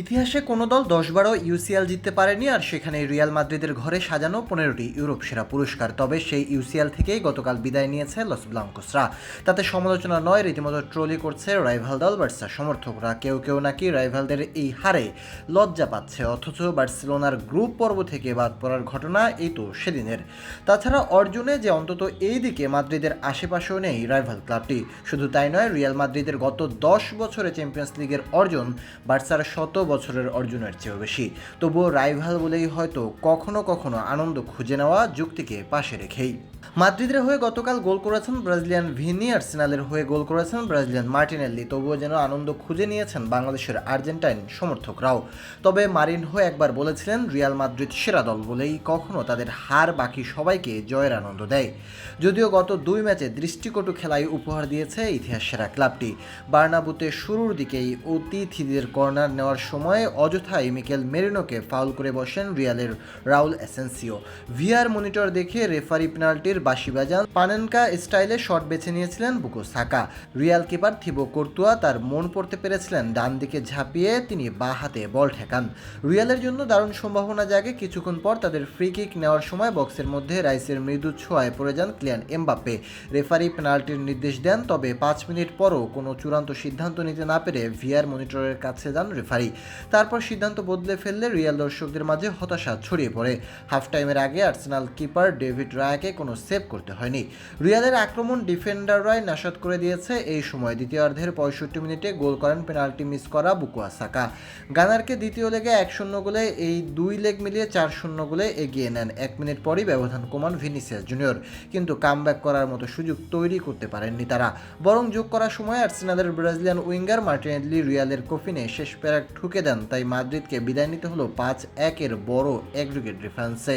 ইতিহাসে কোনো দল দশ বারো ইউসিএল জিততে পারেনি আর সেখানে রিয়াল মাদ্রিদের ঘরে সাজানো পনেরোটি ইউরোপ সেরা পুরস্কার। তবে সেই ইউসিএল থেকেই গতকাল বিদায় নিয়েছে লস ব্লাঙ্কোসরা। তাতে সমালোচনা নয়, রীতিমতো ট্রলি করছে রাইভাল দল বার্সা সমর্থকরা। কেউ কেউ নাকি রাইভালদের এই হারে লজ্জা পাচ্ছে, অথচ বার্সেলোনার গ্রুপ পর্ব থেকে বাদ পড়ার ঘটনা এই তো সেদিনের। তাছাড়া অর্জুনে যে অন্তত এই দিকে মাদ্রিদের আশেপাশেও নেই রাইভাল ক্লাবটি। শুধু তাই নয়, রিয়াল মাদ্রিদের গত দশ বছরে চ্যাম্পিয়ন্স লিগের অর্জন বার্সার শত বছরের অর্জনের চেয়েও বেশি। তবুও রাইভাল বলেই হয়তো কখনো কখনো আনন্দ খুঁজে নেওয়া যুক্তিকে পাশে রেখেই। মাদ্রিদের হয়ে গতকাল গোল করেছেন ব্রাজিলিয়ান ভিনি, আর্সেনালের হয়ে গোল করেছেন ব্রাজিলিয়ান মার্টিনেল্লি তবুও যেন আনন্দ খুঁজে নিয়েছেন বাংলাদেশের আর্জেন্টাইন সমর্থকরাও। তবে মারিন হয়ে একবার বলেছিলেন, রিয়াল মাদ্রিদ সেরা দল বলেই কখনো তাদের হার বাকি সবাইকে জয়ের আনন্দ দেয়। যদিও গত দুই ম্যাচে দৃষ্টিকটু খেলায় উপহার দিয়েছে ইতিহাস সেরা ক্লাবটি। বার্নাবুতে শুরুর দিকেই অতিথিদের কর্নার নেওয়ার সময় অযথাই মিকেল মেরিনোকে ফাউল করে বসেন রিয়ালের রাউল এসেন্সিও ভিআর মনিটর দেখে রেফারি পেনাল্টির বাঁশি বাজান পানেনকা স্টাইলে শট বেছে নিয়েছিলেন Bukayo Saka Real keeper Thibaut Courtois তার মন পড়তে পেরেছিলেন, ডান দিকে ঝাঁপিয়ে তিনি বাঁ হাতে বল ঠেকান। রিয়ালের জন্য দারুণ সম্ভাবনা জাগে কিছুক্ষণ পর তাদের ফ্রি কিক নেওয়ার সময় বক্সের মধ্যে রাইসের মৃদু ছোঁয়ায় পড়ে যান ক্লিয়ান এমবাপ্পে। রেফারি পেনাল্টির নির্দেশ দেন, তবে পাঁচ মিনিট পরও কোনো চূড়ান্ত সিদ্ধান্ত নিতে না পেরে ভিআর মনিটরের কাছে যান রেফারি। তারপর সিদ্ধান্ত বদলে ফেললে রিয়াল দর্শকদের মাঝে হতাশা ছড়িয়ে পড়ে। হাফ টাইমের আগে আর্সেনাল কিপার ডেভিড রায়াকে কোনো সেভ করতে হয়নি। রিয়ালের আক্রমণ ডিফেন্ডাররাই নাশাত করে দিয়েছে। এই সময় দ্বিতীয়ার্ধের পঁয়ষট্টি মিনিটে গোল করেন পেনাল্টি মিস করা বুকুয়া সাকা গানারকে দ্বিতীয় লেগে এক শূন্য গোলে এই দুই লেগ মিলিয়ে চার শূন্য গোলে এগিয়ে নেন। এক মিনিট পরই ব্যবধান কমান ভিনিসিয়াস জুনিয়র। কিন্তু কামব্যাক করার মতো সুযোগ তৈরি করতে পারেননি তারা। বরং যোগ করার সময় আর্সেনালের ব্রাজিলিয়ান উইঙ্গার মার্টিনেলি রিয়ালের কফিনে শেষ প্যারাক ঠুকে দেন। তাই মাদ্রিদকে বিদায় নিতে হলো পাঁচ একের বড় এগ্রিগেট ডিফারেন্সে